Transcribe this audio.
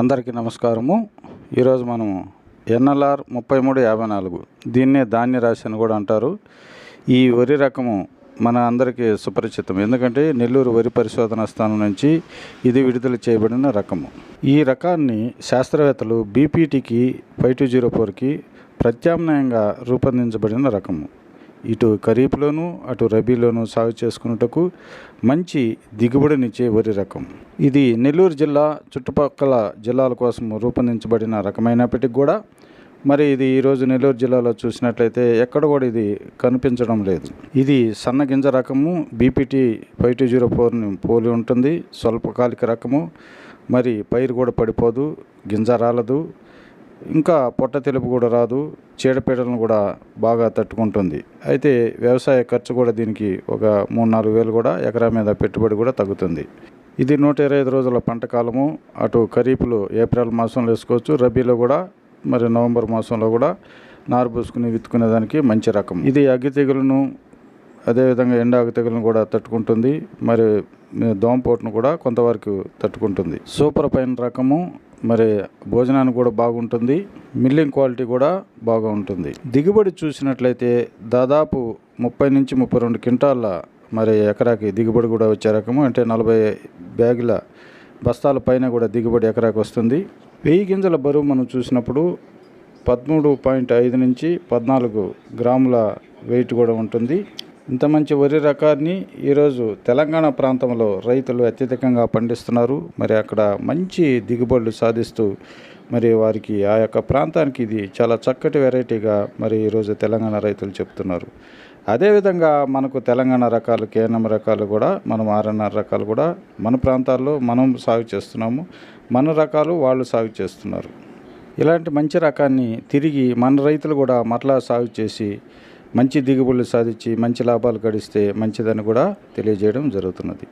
అందరికీ నమస్కారము. ఈరోజు మనము ఎన్ఎల్ఆర్ ముప్పై మూడు యాభై నాలుగు. దీన్నే ధాన్య రాశి అని కూడా అంటారు. ఈ వరి రకము మన అందరికీ సుపరిచితం. ఎందుకంటే నెల్లూరు వరి పరిశోధన స్థానం నుంచి ఇది విడుదల చేయబడిన రకము. ఈ రకాన్ని శాస్త్రవేత్తలు బీపీటీకి ఫైవ్ టూ జీరో ఫోర్కి ప్రత్యామ్నాయంగా రూపొందించబడిన రకము. ఇటు ఖరీఫ్లోను అటు రబీలోను సాగు చేసుకున్నటకు మంచి దిగుబడినిచ్చే వరి రకం. ఇది నెల్లూరు జిల్లా చుట్టుపక్కల జిల్లాల కోసం రూపొందించబడిన రకమైనప్పటికీ కూడా మరి ఇది ఈరోజు నెల్లూరు జిల్లాలో చూసినట్లయితే ఎక్కడ కూడా ఇది కనిపించడం లేదు. ఇది సన్న గింజ రకము బీపీటీ ఫైవ్ టూ జీరో ఫోర్ని పోలి ఉంటుంది. స్వల్పకాలిక రకము మరి పైరు కూడా పడిపోదు గింజ రాలదు. ఇంకా పొట్ట తెలుపు కూడా రాదు చీడపీడలను కూడా బాగా తట్టుకుంటుంది. అయితే వ్యవసాయ ఖర్చు కూడా దీనికి ఒక మూడు నాలుగు వేలు కూడా ఎకరా మీద పెట్టుబడి కూడా తగ్గుతుంది. ఇది నూట ఇరవై ఐదు రోజుల పంట కాలము. అటు ఖరీఫ్లో ఏప్రిల్ మాసంలో వేసుకోవచ్చు రబీలో కూడా మరి నవంబర్ మాసంలో కూడా నారు పోసుకుని విత్తుకునే దానికి మంచి రకం. ఇది అగ్గి తెగులను అదేవిధంగా ఎండ అగ్గి తెగులను కూడా తట్టుకుంటుంది. మరి దోమపోటును కూడా కొంతవరకు తట్టుకుంటుంది. సూపర్ పైన రకము. మరి భోజనానికి కూడా బాగుంటుంది. మిల్లింగ్ క్వాలిటీ కూడా బాగా ఉంటుంది. దిగుబడి చూసినట్లయితే దాదాపు ముప్పై నుంచి ముప్పై రెండు క్వింటాళ్ళ మరి ఎకరాకి దిగుబడి కూడా వచ్చే రకము. అంటే నలభై బ్యాగుల బస్తాల పైన కూడా దిగుబడి ఎకరాకి వస్తుంది. వెయ్యి గింజల బరువు మనం చూసినప్పుడు పదమూడు పాయింట్ ఐదు నుంచి పద్నాలుగు గ్రాముల వెయిట్ కూడా ఉంటుంది. ఇంత మంచి వరి రకాన్ని ఈరోజు తెలంగాణ ప్రాంతంలో రైతులు అత్యధికంగా పండిస్తున్నారు. మరి అక్కడ మంచి దిగుబడులు సాధిస్తూ మరి వారికి ఆ యొక్క ప్రాంతానికి ఇది చాలా చక్కటి వెరైటీగా మరి ఈరోజు తెలంగాణ రైతులు చెప్తున్నారు. అదేవిధంగా మనకు తెలంగాణ రకాలు కేఎన్ఎం రకాలు కూడా మనం ఆర్ఎన్ఆర్ రకాలు కూడా మన ప్రాంతాల్లో మనం సాగు చేస్తున్నాము. మన రకాలు వాళ్ళు సాగు చేస్తున్నారు. ఇలాంటి మంచి రకాన్ని తిరిగి మన రైతులు కూడా మరలా సాగు చేసి మంచి దిగుబడులు సాధించి మంచి లాభాలు గడిస్తే మంచిదని కూడా తెలియజేయడం జరుగుతున్నది.